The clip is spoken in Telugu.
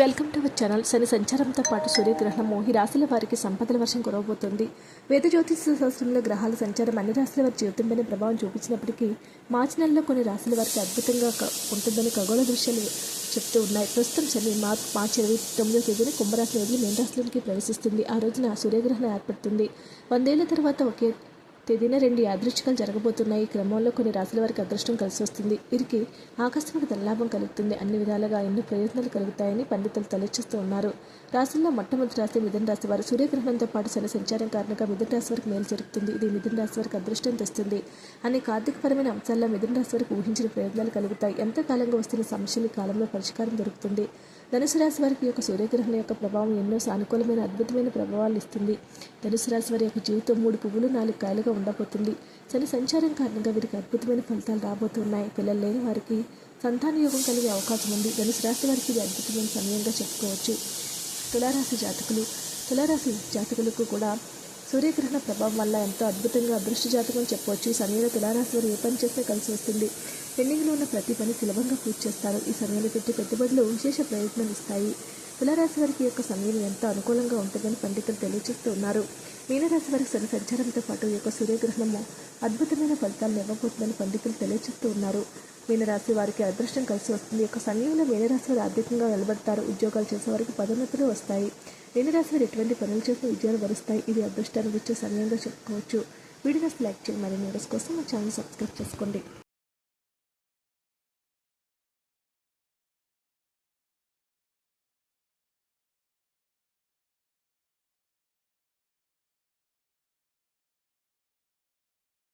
Welcome to our channel. శని సంచారంతో పాటు సూర్యగ్రహణము ఈ రాశుల వారికి సంపదల వర్షం కురవబోతుంది. వేద జ్యోతిష శాస్త్రంలో గ్రహాల సంచారం అన్ని రాశుల వారి జీవితంపైన ప్రభావం చూపించినప్పటికీ మార్చి నెలలో కొన్ని రాశుల వారికి అద్భుతంగా ఉంటుందని ఖగోళ దృశ్యాలు చెప్తూ ఉన్నాయి. ప్రస్తుతం శని మార్చ్ మార్చి ఇరవై తొమ్మిదో తేదీన కుంభరాశి వదిలి మేన రాశిలోకి ప్రవేశిస్తుంది. ఆ రోజున సూర్యగ్రహణం ఏర్పడుతుంది. వందేళ్ళ తర్వాత ఒకే తేదీన రెండు యాదృచ్ఛికలు జరగబోతున్నాయి. ఈ క్రమంలో కొన్ని రాశుల వారికి అదృష్టం కలిసి వస్తుంది. వీరికి ఆకస్మిక ధనలాభం కలుగుతుంది. అన్ని విధాలుగా ఎన్నో ప్రయోజనాలు కలుగుతాయని పండితులు తలెచ్చిస్తూ ఉన్నారు. రాశుల్లో మొట్టమొదటి రాశి మిథున రాశి వారు సూర్యగ్రహణంతో పాటు శని సంచారం కారణంగా మిథున రాశి వారికి మేలు జరుగుతుంది ఇది మిథున రాశి వారికి అదృష్టం తెస్తుంది. అనేక ఆర్థికపరమైన అంశాల్లో మిథున రాశి వారికి ఊహించిన ప్రయోజనాలు కలుగుతాయి. ఎంతకాలంగా వస్తున్న సమస్యలు కాలంలో పరిష్కారం దొరుకుతుంది. ధనుసు రాశి వారికి యొక్క సూర్యగ్రహణం యొక్క ప్రభావం ఎన్నో సానుకూలమైన అద్భుతమైన ప్రభావాలు ఇస్తుంది. ధనుసు రాశి వారి యొక్క జీవితం మూడు పువ్వులు నాలుగు కాయలుగా ఉండబోతుంది. శని సంచారం కారణంగా వీరికి అద్భుతమైన ఫలితాలు రాబోతున్నాయి. పిల్లలు లేని వారికి సంతాన యోగం కలిగే అవకాశం ఉంది. ధనుసు రాశి వారికి ఇది అద్భుతమైన సమయంగా చెప్పుకోవచ్చు. తులారాశి జాతకులు తులారాశి జాతకులకు కూడా సూర్యగ్రహణ ప్రభావం వల్ల ఎంతో అద్భుతంగా అదృష్ట జాతకం చెప్పవచ్చు. ఈ సమయంలో తులారాశి వారు ఏ పని చేస్తే కలిసి వస్తుంది. పెండింగ్లో ఉన్న ప్రతి పని సులభంగా పూర్తి చేస్తారు. ఈ సమయంలో పెట్టి పెట్టుబడులు విశేష ప్రయత్నం ఇస్తాయి. తులారాశి వారికి యొక్క సమయం ఎంతో అనుకూలంగా ఉంటుందని పండితులు తెలియజేస్తున్నారు మీనరాశి వారికి శని సంచారంతో పాటు ఈ యొక్క సూర్యగ్రహణము అద్భుతమైన ఫలితాలను ఇవ్వబోతుందని పండితులు తెలియజేస్తూ ఉన్నారు. మీనరాశి వారికి అదృష్టం కలిసి వస్తుంది. ఈ యొక్క సమయంలో మీనరాశి వారు ఆర్థికంగా నిలబడతారు ఉద్యోగాలు చేసే వారికి పదోన్నతులు వస్తాయి. మీనరాశి వారు ఎటువంటి పనులు చేసిన విజయాలు వరుస్తాయి. ఇది అదృష్టాన్ని వచ్చే సమయంగా చెప్పుకోవచ్చు. వీడియోస్ లైక్ చేయండి. మరిన్ని వీడియోస్ కోసం మా ఛానల్ సబ్స్క్రైబ్ చేసుకోండి.